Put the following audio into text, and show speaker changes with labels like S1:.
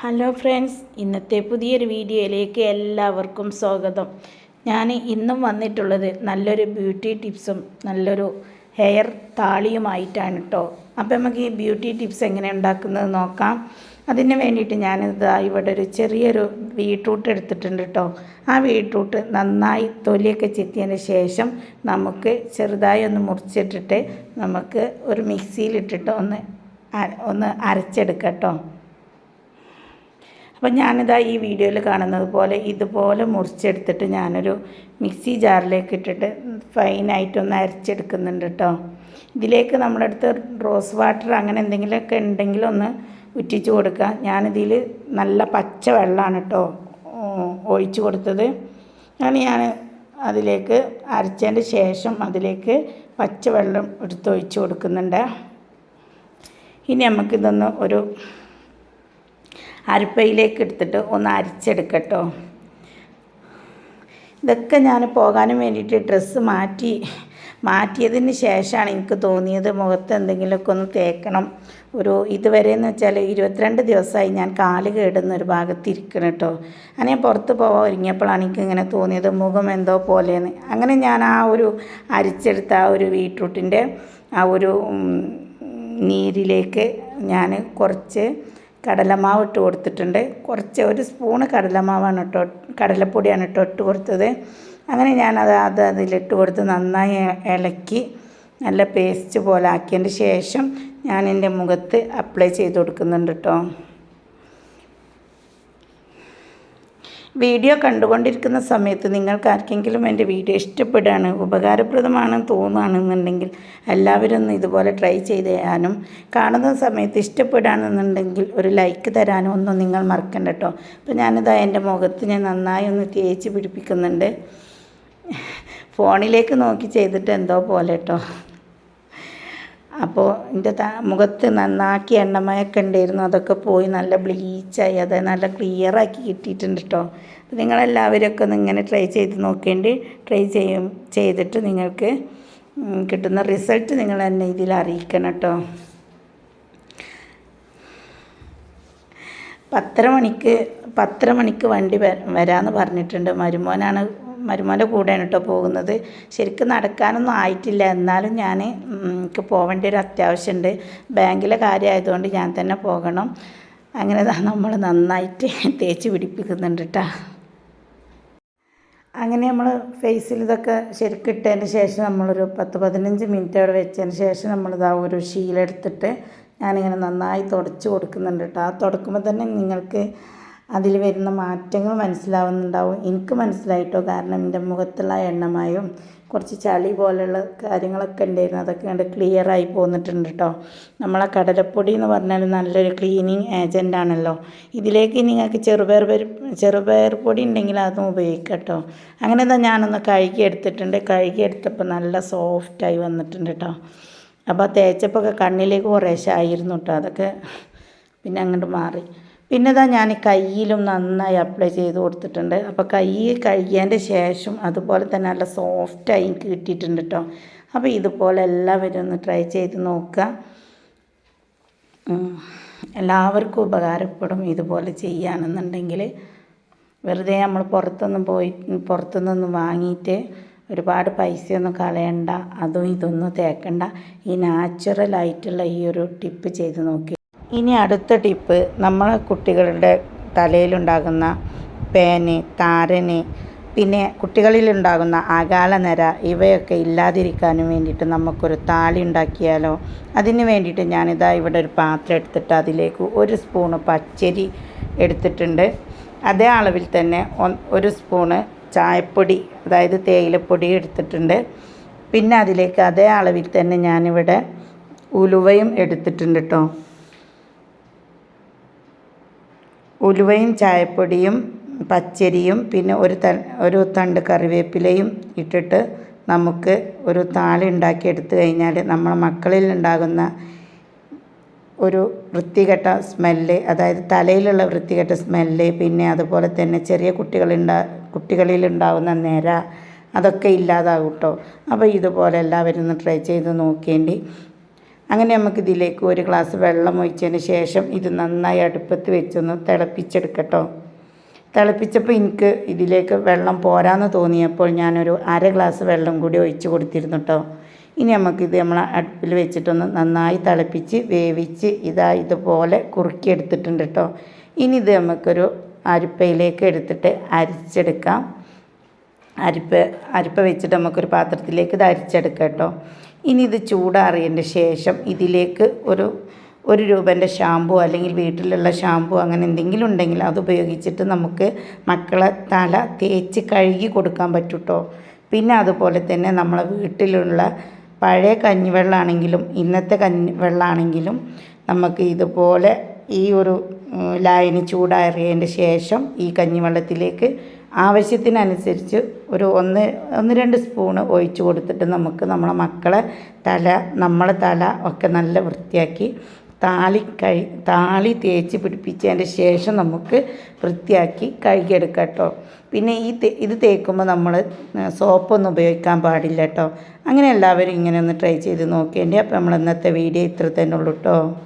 S1: Hello friends ഇന്നത്തെ പുതിയൊരു വീഡിയോയിലേക്ക് എല്ലാവർക്കും സ്വാഗതം. ഞാൻ ഇന്നും വന്നിട്ടുള്ളത് നല്ലൊരു ബ്യൂട്ടി ടിപ്സും നല്ലൊരു ഹെയർ താളിയുമായിട്ടാണ് കേട്ടോ അപ്പോൾ നമുക്ക് ഈ ബ്യൂട്ടി ടിപ്സ് എങ്ങനെ ഉണ്ടാക്കുന്നത് നോക്കാം. അതിന് വേണ്ടിയിട്ട് ഞാനിത് ഇവിടെ ഒരു ചെറിയൊരു ബീട്രൂട്ട് എടുത്തിട്ടുണ്ട് കേട്ടോ ആ ബീട്രൂട്ട് നന്നായി തൊലിയൊക്കെ ചെത്തിയതിന് ശേഷം നമുക്ക് ചെറുതായി ഒന്ന് മുറിച്ചിട്ടിട്ട് നമുക്ക് ഒരു മിക്സിയിലിട്ടിട്ട് ഒന്ന് ഒന്ന് അരച്ചെടുക്കാം കേട്ടോ അപ്പം ഞാനിതാ ഈ വീഡിയോയിൽ കാണുന്നത് പോലെ ഇതുപോലെ മുറിച്ചെടുത്തിട്ട് ഞാനൊരു മിക്സി ജാറിലേക്ക് ഇട്ടിട്ട് ഫൈനായിട്ടൊന്ന് അരച്ചെടുക്കുന്നുണ്ട് കേട്ടോ ഇതിലേക്ക് നമ്മുടെ അടുത്ത് റോസ് വാട്ടർ അങ്ങനെ എന്തെങ്കിലുമൊക്കെ ഉണ്ടെങ്കിൽ ഒന്ന് ഉറ്റിച്ച് കൊടുക്കുക. ഞാനിതിൽ നല്ല പച്ച വെള്ളമാണ് കേട്ടോ ഒഴിച്ച് കൊടുത്തത്. അങ്ങനെ ഞാൻ അതിലേക്ക് അരച്ചതിന്റെ ശേഷം അതിലേക്ക് പച്ചവെള്ളം എടുത്ത് ഒഴിച്ച് കൊടുക്കുന്നുണ്ട്. ഇനി നമുക്കിതൊന്ന് ഒരു അരിപ്പയിലേക്ക് എടുത്തിട്ട് ഒന്ന് അരിച്ചെടുക്കട്ടോ. ഇതൊക്കെ ഞാൻ പോകാനും വേണ്ടിയിട്ട് ഡ്രസ്സ് മാറ്റി മാറ്റിയതിന് ശേഷമാണ് എനിക്ക് തോന്നിയത് മുഖത്ത് എന്തെങ്കിലുമൊക്കെ ഒന്ന് തേക്കണം. ഒരു ഇതുവരെ എന്ന് വെച്ചാൽ ഇരുപത്തിരണ്ട് ദിവസമായി ഞാൻ കാൽ കേടുന്ന ഒരു ഭാഗത്ത് ഇരിക്കണം കേട്ടോ. അങ്ങനെ പുറത്ത് പോകാൻ ഒരുങ്ങിയപ്പോഴാണ് എനിക്ക് ഇങ്ങനെ തോന്നിയത് മുഖം എന്തോ പോലെയെന്ന്. അങ്ങനെ ഞാൻ ആ ഒരു അരിച്ചെടുത്ത ആ ഒരു ബീട്രൂട്ടിന്റെ ആ ഒരു നീരിലേക്ക് ഞാൻ കുറച്ച് കടലമാവ് ഇട്ട് കൊടുത്തിട്ടുണ്ട്. കുറച്ച് ഒരു സ്പൂണ് കടലമാവാണ് ഇട്ടോ കടലപ്പൊടിയാണ് ഇട്ടോ ഇട്ട് കൊടുത്തത്. അങ്ങനെ ഞാനത് അത് അതിലിട്ട് കൊടുത്ത് നന്നായി ഇളക്കി നല്ല പേസ്റ്റ് പോലെ ആക്കിയതിന് ശേഷം ഞാൻ എന്റെ മുഖത്ത് അപ്ലൈ ചെയ്ത് കൊടുക്കുന്നുണ്ട് കേട്ടോ വീഡിയോ കണ്ടുകൊണ്ടിരിക്കുന്ന സമയത്ത് നിങ്ങൾക്ക് ആർക്കെങ്കിലും എന്റെ വീഡിയോ ഇഷ്ടപ്പെടുകയാണ് ഉപകാരപ്രദമാണെന്ന് തോന്നുകയാണെന്നുണ്ടെങ്കിൽ എല്ലാവരും ഒന്ന് ഇതുപോലെ ട്രൈ ചെയ്ത് ചെയ്യാനും കാണുന്ന സമയത്ത് ഇഷ്ടപ്പെടുകയാണെന്നുണ്ടെങ്കിൽ ഒരു ലൈക്ക് തരാനും ഒന്നും നിങ്ങൾ മറക്കണ്ട കേട്ടോ. അപ്പോൾ ഞാനിതാ എന്റെ മുഖത്ത് ഞാൻ നന്നായി ഒന്ന് തേച്ച് പിടിപ്പിക്കുന്നുണ്ട്. ഫോണിലേക്ക് നോക്കി ചെയ്തിട്ട് എന്തോ പോലെ കേട്ടോ. അപ്പോൾ എന്റെ മുഖത്ത് നന്നാക്കി എണ്ണമയൊക്കെ ഉണ്ടായിരുന്നു അതൊക്കെ പോയി നല്ല ബ്ലീച്ചായി. അത് നല്ല ക്ലിയറാക്കി കിട്ടിയിട്ടുണ്ട് കേട്ടോ അപ്പോൾ നിങ്ങളെല്ലാവരൊക്കെ ഒന്ന് ഇങ്ങനെ ട്രൈ ചെയ്ത് നോക്കേണ്ടി ട്രൈ ചെയ്യും ചെയ്തിട്ട് നിങ്ങൾക്ക് കിട്ടുന്ന റിസൾട്ട് നിങ്ങൾ എന്നെ ഇതിൽ അറിയിക്കണം കേട്ടോ പത്തര മണിക്ക് പത്തര മണിക്ക് വണ്ടി വരാമെന്ന് പറഞ്ഞിട്ടുണ്ട്. മരുമോനാണ് മരുമോന്റെ കൂടെയാണ് കേട്ടോ പോകുന്നത്. ശരിക്കും നടക്കാനൊന്നും ആയിട്ടില്ല. എന്നാലും ഞാൻ എനിക്ക് പോകേണ്ട ഒരു അത്യാവശ്യമുണ്ട്. ബാങ്കിലെ കാര്യമായതുകൊണ്ട് ഞാൻ തന്നെ പോകണം. അങ്ങനെ നമ്മൾ നന്നായിട്ട് തേച്ച് പിടിപ്പിക്കുന്നുണ്ട് കേട്ടോ. അങ്ങനെ നമ്മൾ ഫേസിൽ ഇതൊക്കെ ശരിക്കിട്ടതിന് ശേഷം നമ്മളൊരു പത്ത് പതിനഞ്ച് മിനിറ്റ് അവിടെ വെച്ചതിന് ശേഷം നമ്മളിതാ ഒരു ശീലെടുത്തിട്ട് ഞാനിങ്ങനെ നന്നായി തുടച്ച് കൊടുക്കുന്നുണ്ട് കേട്ടോ. ആ തുടക്കുമ്പോൾ തന്നെ നിങ്ങൾക്ക് അതിൽ വരുന്ന മാറ്റങ്ങൾ മനസ്സിലാവുന്നുണ്ടാവും. എനിക്ക് മനസ്സിലായിട്ടോ? കാരണം എന്റെ മുഖത്തുള്ള എണ്ണമയവും എണ്ണമായും കുറച്ച് ചളി പോലെയുള്ള കാര്യങ്ങളൊക്കെ ഉണ്ടായിരുന്നു. അതൊക്കെ കണ്ട് ക്ലിയറായി പോന്നിട്ടുണ്ട് കേട്ടോ നമ്മളെ കടലപ്പൊടി എന്ന് പറഞ്ഞാൽ നല്ലൊരു ക്ലീനിങ് ഏജന്റ് ആണല്ലോ. ഇതിലേക്ക് നിങ്ങൾക്ക് ചെറുപയർ ചെറുപയർ പൊടി ഉണ്ടെങ്കിൽ അതും ഉപയോഗിക്കാം കേട്ടോ അങ്ങനെ തന്നെ ഞാനൊന്ന് കഴുകി എടുത്തിട്ടുണ്ട്. കഴുകി എടുത്തപ്പോൾ നല്ല സോഫ്റ്റായി വന്നിട്ടുണ്ട് കേട്ടോ അപ്പോൾ തേച്ചപ്പോൾ കണ്ണിലേക്ക് കുറേശ്ശെ ആയിരുന്നു കേട്ടോ അതൊക്കെ പിന്നെ അങ്ങോട്ട് മാറി. പിന്നെ ഇതാ ഞാൻ കയ്യിലും നന്നായി അപ്ലൈ ചെയ്ത് കൊടുത്തിട്ടുണ്ട്. അപ്പോൾ കൈ കഴുകിയതിന്റെ ശേഷം അതുപോലെ തന്നെ നല്ല സോഫ്റ്റായി എനിക്ക് കിട്ടിയിട്ടുണ്ട് കേട്ടോ അപ്പോൾ ഇതുപോലെ എല്ലാവരും ഒന്ന് ട്രൈ ചെയ്ത് നോക്കുക. എല്ലാവർക്കും ഉപകാരപ്പെടും ഇതുപോലെ ചെയ്യുകയാണെന്നുണ്ടെങ്കിൽ വെറുതെ നമ്മൾ പുറത്തൊന്നും പോയി പുറത്തുനിന്നൊന്നും വാങ്ങിയിട്ട് ഒരുപാട് പൈസയൊന്നും കളയണ്ട. അതും ഇതൊന്നും തേക്കണ്ട. ഈ നാച്ചുറലായിട്ടുള്ള ഈ ഒരു ടിപ്പ് ചെയ്ത് നോക്കി ഇനി അടുത്ത ടിപ്പ് നമ്മളെ കുട്ടികളുടെ തലയിലുണ്ടാകുന്ന പേന് താരന് പിന്നെ കുട്ടികളിലുണ്ടാകുന്ന അകാല നിര ഇവയൊക്കെ ഇല്ലാതിരിക്കാനും വേണ്ടിയിട്ട് നമുക്കൊരു താളി ഉണ്ടാക്കിയാലോ? അതിന് വേണ്ടിയിട്ട് ഞാനിതാ ഇവിടെ ഒരു പാത്രം എടുത്തിട്ട് അതിലേക്ക് ഒരു സ്പൂണ് പച്ചരി എടുത്തിട്ടുണ്ട്. അതേ അളവിൽ തന്നെ ഒരു സ്പൂണ് ചായപ്പൊടി അതായത് തേയിലപ്പൊടി എടുത്തിട്ടുണ്ട്. പിന്നെ അതിലേക്ക് അതേ അളവിൽ തന്നെ ഞാനിവിടെ ഉലുവയും എടുത്തിട്ടുണ്ട് കേട്ടോ ഉലുവയും ചായപ്പൊടിയും പച്ചരിയും പിന്നെ ഒരു ത ഒരു തണ്ട് കറിവേപ്പിലയും ഇട്ടിട്ട് നമുക്ക് ഒരു താളി ഉണ്ടാക്കി എടുത്തു കഴിഞ്ഞാൽ നമ്മളെ മക്കളിൽ ഉണ്ടാകുന്ന ഒരു വൃത്തികെട്ട സ്മെല്ല് അതായത് തലയിലുള്ള വൃത്തികെട്ട സ്മെല്ല് പിന്നെ അതുപോലെ തന്നെ ചെറിയ കുട്ടികളുണ്ടാ കുട്ടികളിലുണ്ടാകുന്ന നിര അതൊക്കെ ഇല്ലാതാകും കേട്ടോ അപ്പോൾ ഇതുപോലെ എല്ലാവരും ഒന്ന് ട്രൈ ചെയ്ത് നോക്കേണ്ടി അങ്ങനെ നമുക്ക് ഇതിലേക്ക് ഒരു ഗ്ലാസ് വെള്ളം ഒഴിച്ചതിന് ശേഷം ഇത് നന്നായി അടുപ്പത്ത് വെച്ചൊന്ന് തിളപ്പിച്ചെടുക്കട്ടോ. തിളപ്പിച്ചപ്പോൾ എനിക്ക് ഇതിലേക്ക് വെള്ളം പോരാന്ന് തോന്നിയപ്പോൾ ഞാനൊരു അര ഗ്ലാസ് വെള്ളം കൂടി ഒഴിച്ച് കൊടുത്തിരുന്നു കേട്ടോ ഇനി നമുക്കിത് നമ്മൾ അടുപ്പിൽ വെച്ചിട്ടൊന്ന് നന്നായി തിളപ്പിച്ച് വേവിച്ച് ഇതാ ഇതുപോലെ കുറുക്കിയെടുത്തിട്ടുണ്ട് കേട്ടോ ഇനി ഇത് നമുക്കൊരു അരിപ്പയിലേക്ക് എടുത്തിട്ട് അരിച്ചെടുക്കാം. അരിപ്പ അരിപ്പ വെച്ചിട്ട് നമുക്കൊരു പാത്രത്തിലേക്ക് ഇത് അരിച്ചെടുക്കാം കേട്ടോ ഇനി ഇത് ചൂടാറിയതിന്റെ ശേഷം ഇതിലേക്ക് ഒരു ഒരു രൂപന്റെ ഷാമ്പു അല്ലെങ്കിൽ വീട്ടിലുള്ള ഷാമ്പു അങ്ങനെ എന്തെങ്കിലും ഉണ്ടെങ്കിൽ അത് ഉപയോഗിച്ചിട്ട് നമുക്ക് മക്കളെ തല തേച്ച് കഴുകി കൊടുക്കാൻ പറ്റൂട്ടോ. പിന്നെ അതുപോലെ തന്നെ നമ്മളെ വീട്ടിലുള്ള പഴയ കഞ്ഞിവെള്ളമാണെങ്കിലും ഇന്നത്തെ കഞ്ഞി കഞ്ഞിവെള്ളമാണെങ്കിലും നമുക്ക് ഇതുപോലെ ഈ ഒരു ലായനി ചൂടാറിയതിന്റെ ശേഷം ഈ കഞ്ഞിവെള്ളത്തിലേക്ക് ആവശ്യത്തിനനുസരിച്ച് ഒരു ഒന്ന് ഒന്ന് രണ്ട് സ്പൂണ് ഒഴിച്ച് കൊടുത്തിട്ട് നമുക്ക് നമ്മളെ മക്കളെ തല നമ്മളെ തല ഒക്കെ നല്ല വൃത്തിയാക്കി താളി കഴി താളി തേച്ച് പിടിപ്പിച്ചതിന്റെ ശേഷം നമുക്ക് വൃത്തിയാക്കി കഴുകിയെടുക്കാം കേട്ടോ. പിന്നെ ഈ ഇത് തേക്കുമ്പോൾ നമ്മൾ സോപ്പൊന്നും ഉപയോഗിക്കാൻ പാടില്ല കേട്ടോ. അങ്ങനെ എല്ലാവരും ഇങ്ങനെ ഒന്ന് ട്രൈ ചെയ്ത് നോക്കേണ്ടി. അപ്പോൾ നമ്മൾ ഇന്നത്തെ വീഡിയോ ഇത്ര തന്നെ ഉള്ളൂ കേട്ടോ.